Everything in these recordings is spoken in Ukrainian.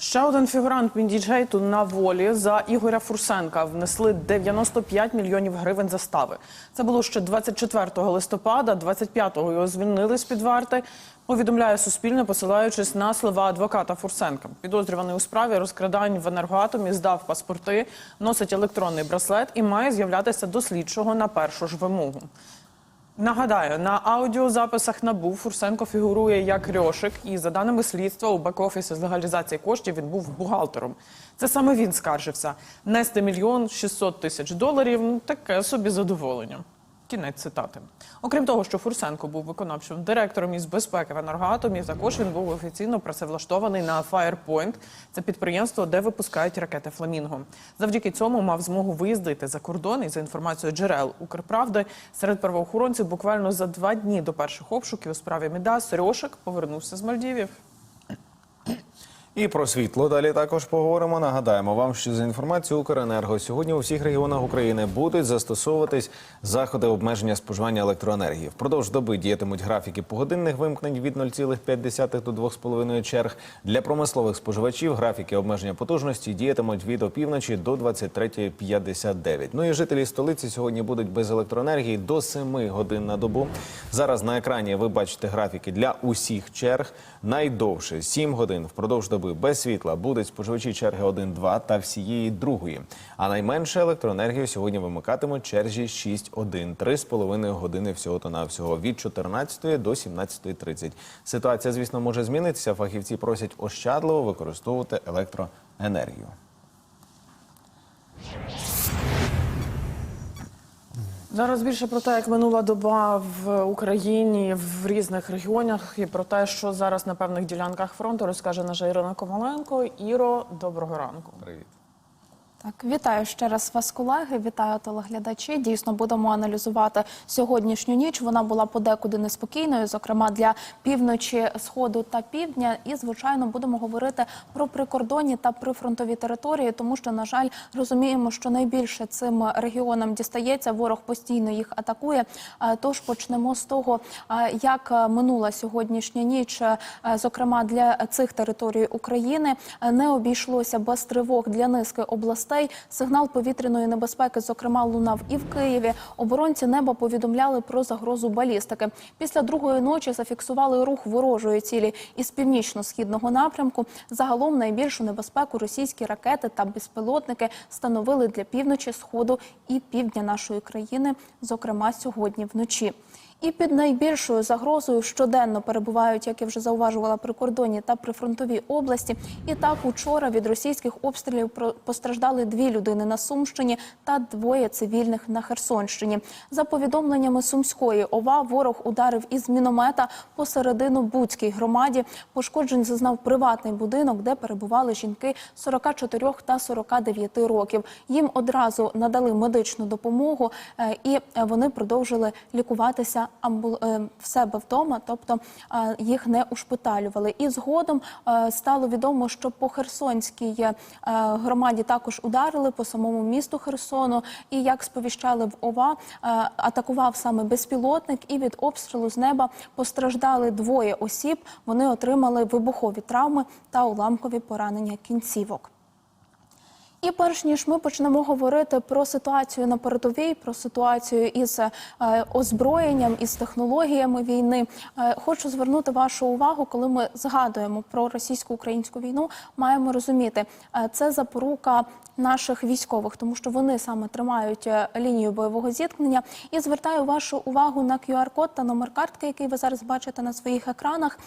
Ще один фігурант Міндіджейту на волі за Ігоря Фурсенка внесли 95 мільйонів гривень застави. Це було ще 24 листопада. 25-го його звільнили з під варти. Повідомляє Суспільне, посилаючись на слова адвоката Фурсенка. Підозрюваний у справі розкрадань в енергоатомі здав паспорти, носить електронний браслет і має з'являтися до слідчого на першу ж вимогу. Нагадаю, на аудіозаписах НАБУ Фурсенко фігурує як Рьошик, і за даними слідства, у бек-офісі з легалізації коштів він був бухгалтером. Це саме він скаржився. Нести мільйон 600 тисяч доларів ну, таке собі задоволення. Кінець цитати. Окрім того, що Фурсенко був виконавчим директором із безпеки в енергоатомі, також він був офіційно працевлаштований на Firepoint. Це підприємство, де випускають ракети Фламінго. Завдяки цьому мав змогу виїздити за кордон і за інформацією джерел Укрправди серед правоохоронців буквально за два дні до перших обшуків у справі Мідас Рьошик повернувся з Мальдівів. І про світло далі також поговоримо. Нагадаємо вам, що за інформацією Укренерго сьогодні у всіх регіонах України будуть застосовуватись заходи обмеження споживання електроенергії. Впродовж доби діятимуть графіки погодинних вимкнень від 0,5 до 2,5 черг. Для промислових споживачів графіки обмеження потужності діятимуть від опівночі до 23.59. Ну і жителі столиці сьогодні будуть без електроенергії до 7 годин на добу. Зараз на екрані ви бачите графіки для усіх черг. Найдовше 7 годин впродовж доби без світла будуть споживачі черги 1-2 та всієї другої. А найменше електроенергію сьогодні вимикатимуть черзі 6-1, 3,5 години всього то навсього від 14 до 17.30. Ситуація, звісно, може змінитися. Фахівці просять ощадливо використовувати електроенергію. Зараз більше про те, як минула доба в Україні в різних регіонах, і про те, що зараз на певних ділянках фронту розкаже наша Ірина Коваленко. Іро, доброго ранку. Привіт. Так, вітаю ще раз вас, колеги. Вітаю телеглядачі. Дійсно, будемо аналізувати сьогоднішню ніч. Вона була подекуди неспокійною, зокрема для півночі, сходу та півдня. І звичайно будемо говорити про прикордонні та прифронтові території, тому що, на жаль, розуміємо, що найбільше цим регіонам дістається. Ворог постійно їх атакує. Тож почнемо з того, як минула сьогоднішня ніч, зокрема для цих територій України, не обійшлося без тривог для низки областей. Сигнал повітряної небезпеки, зокрема, лунав і в Києві. Оборонці неба повідомляли про загрозу балістики. Після другої ночі зафіксували рух ворожої цілі із північно-східного напрямку. Загалом найбільшу небезпеку російські ракети та безпілотники становили для півночі, сходу і півдня нашої країни, зокрема сьогодні вночі. І під найбільшою загрозою щоденно перебувають, як я вже зауважувала, прикордонні та прифронтові області. І так учора від російських обстрілів постраждали дві людини на Сумщині та двоє цивільних на Херсонщині. За повідомленнями Сумської ОВА, ворог ударив із міномета посередину Буцькій громаді. Пошкоджень зазнав приватний будинок, де перебували жінки 44 та 49 років. Їм одразу надали медичну допомогу, е, і вони продовжили лікуватися амбул... е, в себе вдома, тобто е, їх не ушпиталювали. І згодом е, стало відомо, що по Херсонській громаді також ударили по самому місту Херсону. І як сповіщали в ОВА, атакував саме безпілотник, і від обстрілу з неба постраждали двоє осіб. Вони отримали вибухові травми та уламкові поранення кінцівок. І перш ніж ми почнемо говорити про ситуацію на передовій, про ситуацію із е, озброєнням із технологіями війни, е, хочу звернути вашу увагу, коли ми згадуємо про російсько-українську війну, маємо розуміти, е, це запорука наших військових, тому що вони саме тримають лінію бойового зіткнення. І звертаю вашу увагу на QR-код та номер картки, який ви зараз бачите на своїх екранах.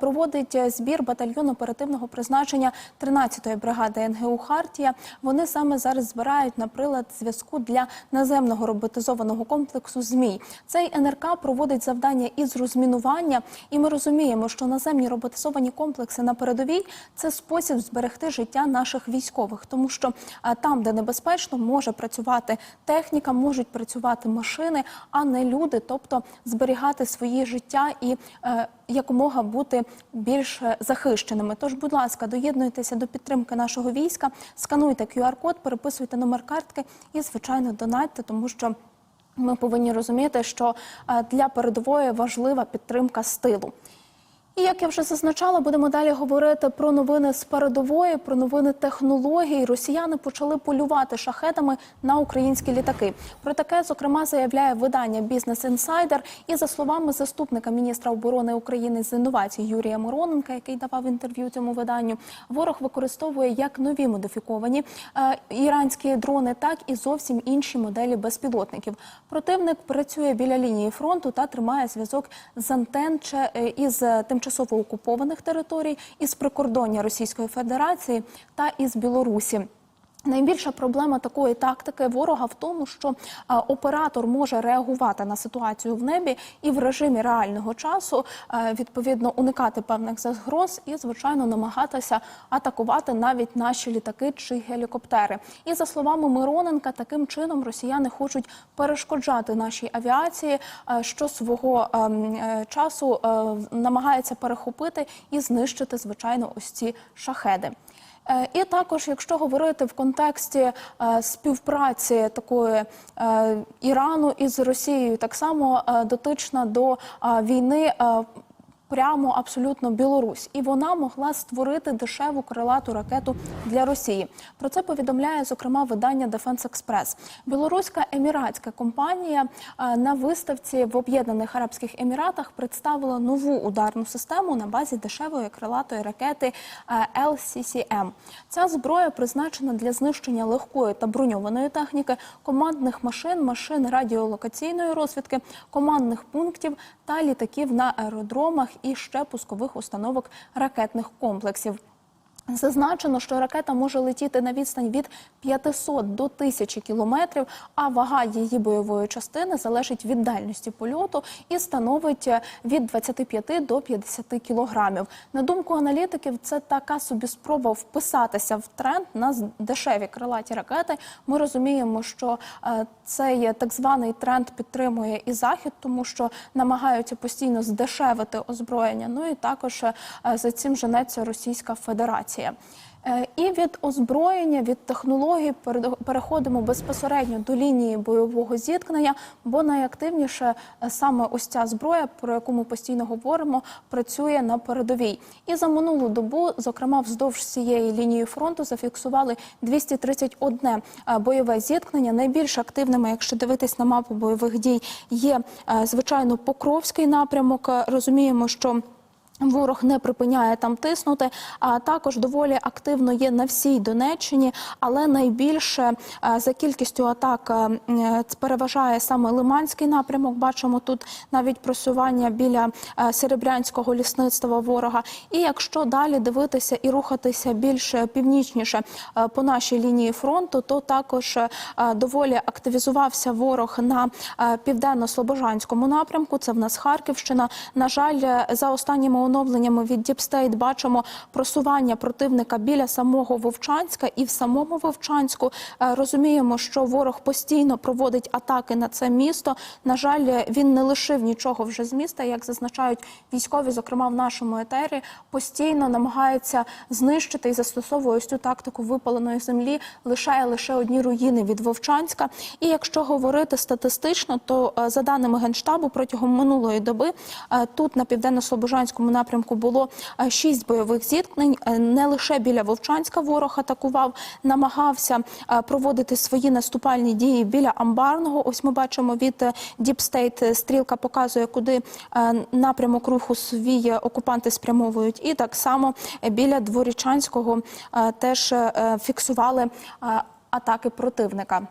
Проводить збір батальйону оперативного призначення 13-ї бригади НГУ Хартія. Вони саме зараз збирають на прилад зв'язку для наземного роботизованого комплексу ЗМІ. Цей НРК проводить завдання із розмінування, і ми розуміємо, що наземні роботизовані комплекси на передовій це спосіб зберегти життя наших військових, тому що там, де небезпечно, може працювати техніка, можуть працювати машини, а не люди, тобто зберігати свої життя і е, якомога бути більш захищеними. Тож, будь ласка, доєднуйтеся до підтримки нашого війська, скануйте QR-код, переписуйте номер картки і, звичайно, донатьте, тому що. Ми повинні розуміти, що е, для передової важлива підтримка з тилу. І як я вже зазначала, будемо далі говорити про новини з передової, про новини технологій. Росіяни почали полювати шахетами на українські літаки. Про таке зокрема заявляє видання Бізнес Інсайдер. І за словами заступника міністра оборони України з інновацій Юрія Мороненка, який давав інтерв'ю цьому виданню, ворог використовує як нові модифіковані е, іранські дрони, так і зовсім інші моделі безпілотників. Противник працює біля лінії фронту та тримає зв'язок з антен чи, е, із тимчасово окупованих територій, із прикордоння Російської Федерації та із Білорусі. Найбільша проблема такої тактики ворога в тому, що е, оператор може реагувати на ситуацію в небі і в режимі реального часу е, відповідно уникати певних загроз і, звичайно, намагатися атакувати навіть наші літаки чи гелікоптери. І за словами Мироненка, таким чином росіяни хочуть перешкоджати нашій авіації, е, що свого ем, часу намагається перехопити і знищити звичайно ось ці шахеди. Е, І також, якщо говорити в контексті е, співпраці такої е, Ірану із Росією, так само дотична до війни. Прямо абсолютно Білорусь, і вона могла створити дешеву крилату ракету для Росії. Про це повідомляє зокрема видання Defense Express. Білоруська еміратська компанія е, на виставці в Об'єднаних Арабських Еміратах представила нову ударну систему на базі дешевої крилатої ракети е, LCCM. Ця зброя призначена для знищення легкої та броньованої техніки, командних машин, машин радіолокаційної розвідки, командних пунктів та літаків на аеродромах і ще пускових установок ракетних комплексів. Зазначено, що ракета може летіти на відстань від 500 до 1000 кілометрів, а вага її бойової частини залежить від дальності польоту і становить е, від 25 до 50 кілограмів. На думку аналітиків, це така собі спроба вписатися в тренд на дешеві крилаті ракети. Ми розуміємо, що е, цей так званий тренд підтримує і захід, тому що намагаються постійно здешевити озброєння. Ну і також е, за цим женеться Російська Федерація. Е, І від озброєння, від технологій переходимо безпосередньо до лінії бойового зіткнення, бо найактивніше е, саме ось ця зброя, про яку ми постійно говоримо, працює на передовій. І за минулу добу, зокрема, вздовж цієї лінії фронту зафіксували 231 е, бойове зіткнення. Найбільш активними, якщо дивитись на мапу бойових дій, є звичайно Покровський напрямок. Розуміємо, що Ворог не припиняє там тиснути, а також доволі активно є на всій Донеччині, але найбільше е, за кількістю атак е, переважає саме Лиманський напрямок. Бачимо тут навіть просування біля е, Серебрянського лісництва ворога. І якщо далі дивитися і рухатися більш північніше по нашій лінії фронту, то також доволі активізувався ворог на південно-слобожанському напрямку. Це в нас Харківщина. На жаль, за останніми оновленнями від Діпстейт бачимо просування противника біля самого Вовчанська і в самому Вовчанську. Е, Розуміємо, що ворог постійно проводить атаки на це місто. На жаль, він не лишив нічого вже з міста, як зазначають військові, зокрема в нашому етері, постійно намагається знищити і застосовує ось цю тактику випаленої землі, лишає лише одні руїни від Вовчанська. І якщо говорити статистично, то е, за даними генштабу протягом минулої доби е, тут на південно-слобожанському напрямку було е, шість бойових зіткнень. Е, Не лише біля Вовчанська ворог атакував, намагався е, проводити свої наступальні дії біля Амбарного. Ось ми бачимо від е, стрілка показує, куди напрямок руху свій окупанти спрямовують. І так само біля Дворічанського теж фіксували атаки противника.